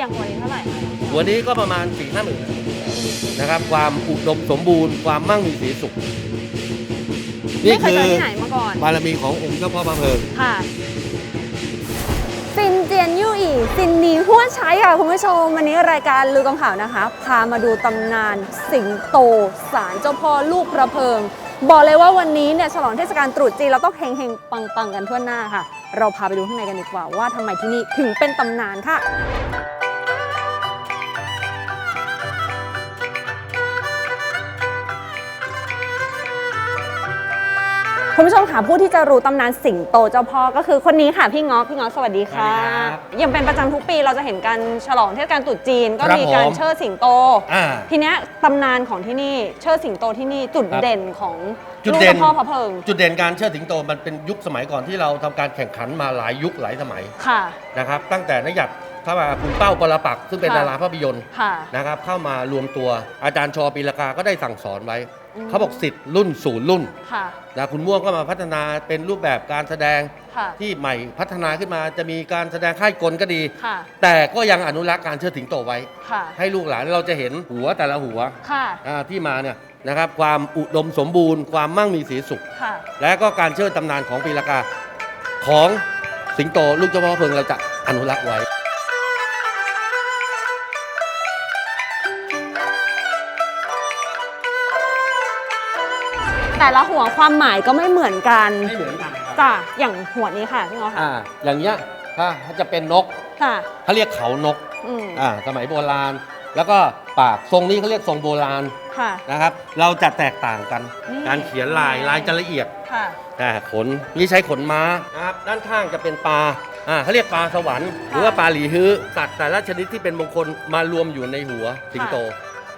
อย่างหัวนี้เท่าไหร่คะหัวนี้ก็ประมาณ4ี่ห้าหมื่นนะครับ ความอุดมสมบูรณ์ความมั่งมีสีสุขไม่เคยเจอที่ไหนมาก่อน บารมีขององค์เจ้าพ่อพระเพลิง ค่ะซินเจียนยู่อีซินนีหัวใช้ค่ะคุณผู้ชม วันนี้รายการลือกองข่าวนะคะ พามาดูตำนานสิงโตศาลเจ้าพ่อลูกพระเพิง บอกเลยว่าวันนี้เนี่ยฉลองเทศกาลตรุษจีนเราต้องเฮงเฮงๆ ปังๆ กันทั่วหน้าค่ะ เราพาไปดูข้างในกันดีกว่าว่าทำไมที่นี่ถึงเป็นตำนานค่ะ คุณผู้ชมค่ะผู้ที่จะรู้ตำนานสิงโตเจ้าพ่อก็คือคนนี้ค่ะพี่ง้อพี่ง้อสวัสดีค่ะ สวัสดีครับยังเป็นประจำทุกปีเราจะเห็นการฉลองเทศกาลตรุษจีน ก็ครับมีการผมเชิดสิงโต อ่าทีเนี้ยตำนานของที่นี่เชิดสิงโตที่นี่จุดครับเด่นของจุดลูกเด่น เจ้าพ่อพระเพิงจุดเด่นการเชิดสิงโตมันเป็นยุคสมัยก่อนที่เราทำการแข่งขันมาหลายยุคหลายสมัยค่ะ นะครับ ตั้งแต่นยัด เข้ามาคุณเป้าปรปักษ์ซึ่งเป็นค่ะ ดาราภาพยนตร์ค่ะ นะครับเข้ามารวมตัวอาจารย์ชอปีละกาก็ได้สั่งสอนไว้ อืม เขาบอกสิทธิ์รุ่นสู่รุ่นค่ะ นะคุณม่วงก็มาพัฒนาเป็นรูปแบบการแสดงค่ะ ที่ใหม่พัฒนาขึ้นมาจะมีการแสดงค่ายกลก็ดี ค่ะ แต่ก็ยังอนุรักษ์การเชิดสิงโตไว้ ค่ะ ให้ลูกหลานเราจะเห็นหัวแต่ละหัวค่ะ อ่าที่มาเนี่ยนะครับความอุดมสมบูรณ์ความมั่งมีสีสุข ค่ะ และก็การเชิดตำนานของปีละกาของสิงโตลูกเจ้าพ่อเพิงเราจะอนุรักษ์ไว้ แต่ละหัวความหมายก็ไม่เหมือนกันไม่เหมือนกันครับจ้ะอย่างหัวนี้ค่ะพี่ง้อค่ะอ่าอย่างเงี้ยถ้าจะเป็นนกค่ะเขาเรียกเขานกอืมอ่าสมัยโบราณ แล้วก็ปากทรงนี้เขาเรียกทรงโบราณค่ะ นะครับ เราจะแตกต่างกัน นี่ การเขียนลายลายจะละเอียดค่ะ อ่าขนนี่ใช้ขนม้านะครับด้านข้างจะเป็นปลาอ่าเขาเรียกปลาสวรรค์หรือว่าปลาหลีฮื้อสัตว์แต่ละชนิดที่เป็นมงคลมารวมอยู่ในหัวสิงโต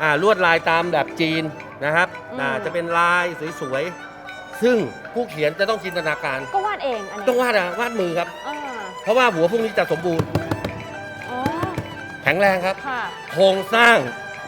อ่าลวดลายตามแบบจีนนะครับอ่าจะเป็นลายสวยๆ ซึ่งผู้เขียนจะต้องจินตนาการ ก็วาดเองอันนี้ต้องวาดอะวาดมือครับ อ่าเพราะว่าหัวพวกนี้จะสมบูรณ์อ๋อแข็งแรงครับ ค่ะโครงสร้าง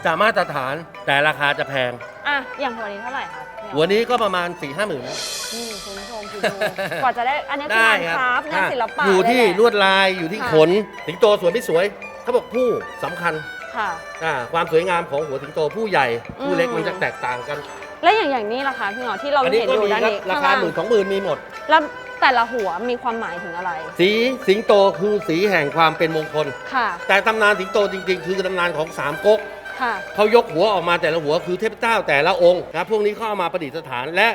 จะมาตรฐานแต่ราคาจะแพง อะอย่างหัวนี้เท่าไหร่คะเนี่ยหัวนี้ก็ประมาณ4ี่ห้าหมื่น นี่คุณผู้ชมคิดดูกว่าจะได้อันนี้คือได้งานคครัราบฟต์งานศิลปะอยู่ที่เแหะ ลวดลายอยู่ที่ค่ะ ขนสิงโตสวยไม่สวยเขาบอกผู้สำคัญ ค่ะ อ่าความสวยงามของหัวสิงโตผู้ใหญ่ผู้เล็กอืม มันจะแตกต่างกันแล้วอย่างอย่างนี้ล่ะคะพี่หมอที่เราอันนี้เห็นก็อยู่มีด้านครับนี้ราข้างคาล่างหมื่นสองหมื่นมีหมด แล้วแต่ละหัวมีความหมายถึงอะไร สีสิงโตคือสีแห่งความเป็นมงคล ค่ะ แต่ตำนานสิงโตจริง ๆ คือตำนานของสามก๊กค่ะ เขายกหัวออกมาแต่ละหัวคือเทพเจ้าแต่ละองค์นะพวกนี้เข้าเอามาประดิษฐานและ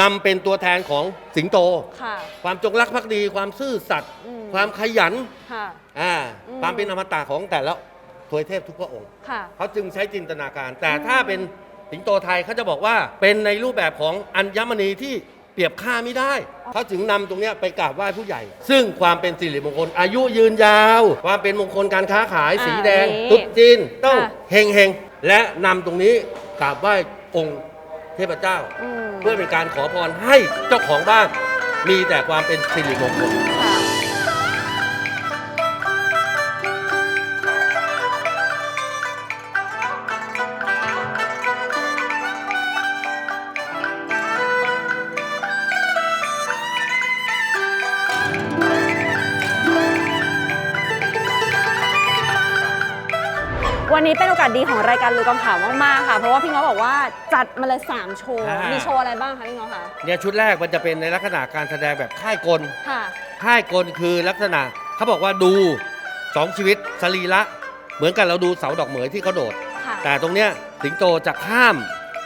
นำเป็นตัวแทนของสิงโต ค่ะ ความจงรักภักดี ความซื่อสัตย์อืม ความขยันค่ะ อ่าอืม ความเป็นอมตะของแต่ละ ทวยเทพทุกพระองค์ค่ะ เขาจึงใช้จินตนาการ แต่ถ้าเป็นสิงโตไทยเขาจะบอกว่าเป็นในรูปแบบของอัญมณีที่เปรียบค่าไม่ได้ เขาจึงนำตรงเนี้ยไปกราบไหว้ผู้ใหญ่ ซึ่งความเป็นสิริมงคล อายุยืนยาว ความเป็นมงคลการค้าขายอ่าสีแดงนี่ตุ๊จีนต้องค่ะ เฮงเฮงๆและนำตรงนี้กราบไหว้องค์เทพเจ้า อืม เพื่อเป็นการขอพรให้เจ้าของบ้านมีแต่ความเป็นสิริมงคล วันนี้เป็นโอกาสดีของรายการลือกองข่าวมากๆค่ะ เพราะว่าพี่ง้อบอกว่าจัดมาเลย3โชว์ อ่ามี มีโชว์อะไรบ้างคะพี่ง้อคะ เนี่ยชุดแรกมันจะเป็นในลักษณะการแสดงแบบค่ายกล ค่ะ ค่ายกลคือลักษณะเขาบอกว่าดูสองชีวิตสรีระเหมือนกันเราดูเสาดอกเหมยที่เขาโดด ค่ะ แต่ตรงเนี้ยสิงโตจะข้าม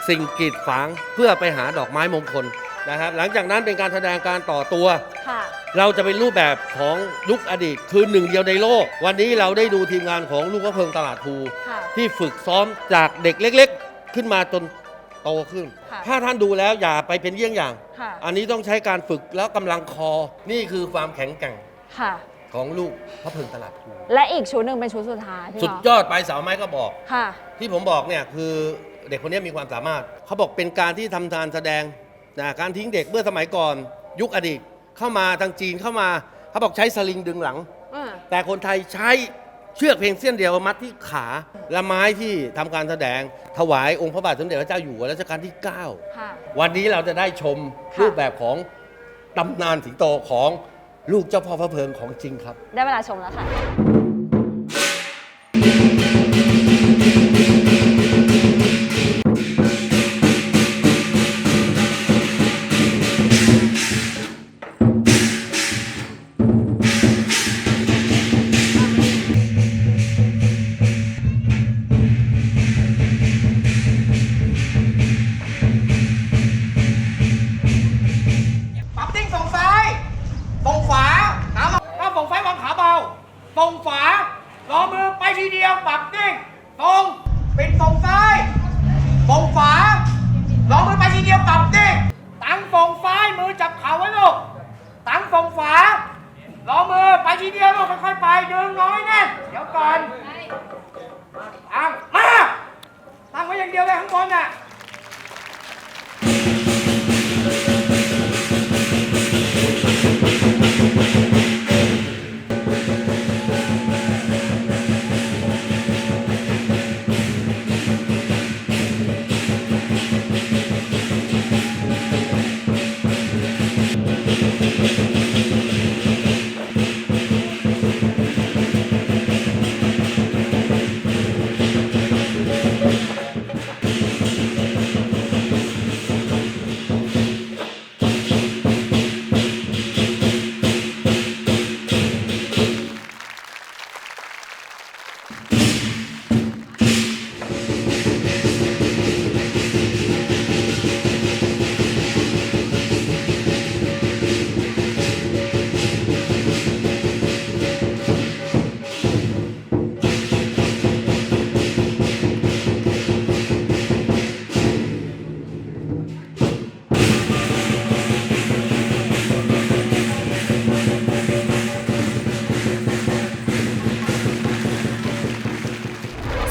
สิ่งกีดขวางเพื่อไปหาดอกไม้มงคล นะครับหลังจากนั้นเป็นการแสดงการต่อตัว ค่ะ เราจะเป็นรูปแบบของยุคอดีตคือหนึ่งเดียวในโลก วันนี้เราได้ดูทีมงานของลูกพระเพิงตลาดภูค่ะ ที่ฝึกซ้อมจากเด็กเล็กๆ ขึ้นมาจนโตขึ้น ค่ะ ถ้าท่านดูแล้วอย่าไปเป็นเยี่ยงอย่าง ค่ะ อันนี้ต้องใช้การฝึกแล้วกำลังคอ นี่คือความแข็งแกร่งค่ะ ของลูกพระเพิงตลาดภูและอีกชุดหนึ่งเป็นชุดสุดท้ายพี่สุดง้อยอดปลายเสาไม้ก็บอก ค่ะ ที่ผมบอกเนี่ยคือเด็กคนนี้มีความสามารถ เขาบอกเป็นการที่ทำการแสดง นะการทิ้งเด็กเมื่อสมัยก่อนยุคอดีตเข้ามาทางจีนเข้ามาเขาบอกใช้สลิงดึงหลัง อ่าแต่คนไทยใช้เชือกเพียงเส้นเดียวมัดที่ขาและไม้ที่ทำการแสดงถวายองค์พระบาทสมเด็จพระเจ้าอยู่หัวรัชกาลที่ 9 ค่ะ วันนี้เราจะได้ชมค่ะ รูปแบบของตำนานสิงโตของลูกเจ้าพ่อพระเพลิงของจริงครับ ได้เวลาชมแล้วค่ะป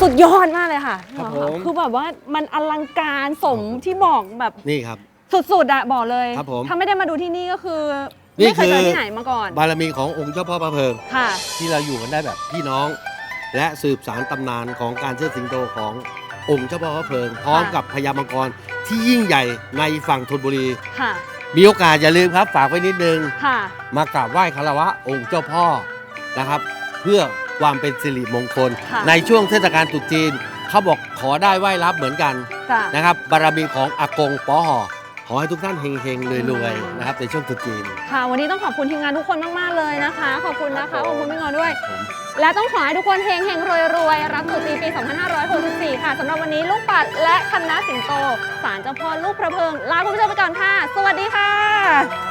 สุดยอดมากเลยค่ะครับพี่หมอผม คือแบบว่ามันอลังการสมที่บอกแบบนี่ครับ สุดๆอะบอกเลยครับผมถ้าไม่ได้มาดูที่นี่ก็คือนี่ไม่เคยเจอคือ ที่ไหนมาก่อนบารมีขององค์เจ้าพ่อพระเพิง ค่ะ ที่เราอยู่กันได้แบบพี่น้อง และสืบสารตำนานของการเชิดสิงโตขององค์เจ้าพ่อพระเพิง พร้อมกับพญามังกรที่ยิ่งใหญ่ในฝั่งธนบุรี ค่ะมีโอกาสอย่าลืมครับ ฝากไว้นิดนึง ค่ะ มากราบไหว้คารวะองค์เจ้าพ่อนะครับ เพื่อ ความเป็นสิริมงคล ค่ะ ในช่วงเทศกาลตรุษจีน เขาบอกขอได้ไหว้รับเหมือนกันค่ะ นะครับบารมีของอากงป๋อหอขอให้ทุกท่านเฮงๆรวยๆนะครับในช่วงตรุษจีน ค่ะ วันนี้ต้องขอบคุณทีมงานทุกคนมาก ๆ เลยนะคะ ขอบคุณนะคะ ขอบคุณพี่งอด้วยผมและต้องขอให้ทุกคนเฮงเฮงรวยรวยรับตรุษจีนปี 2564 ค่ะสำหรับวันนี้ลูกปัดและคณะสิงโตศาลเจ้าพ่อลูกพระเพิง ลาคุณผู้ชมไปก่อนค่ะ สวัสดีค่ะ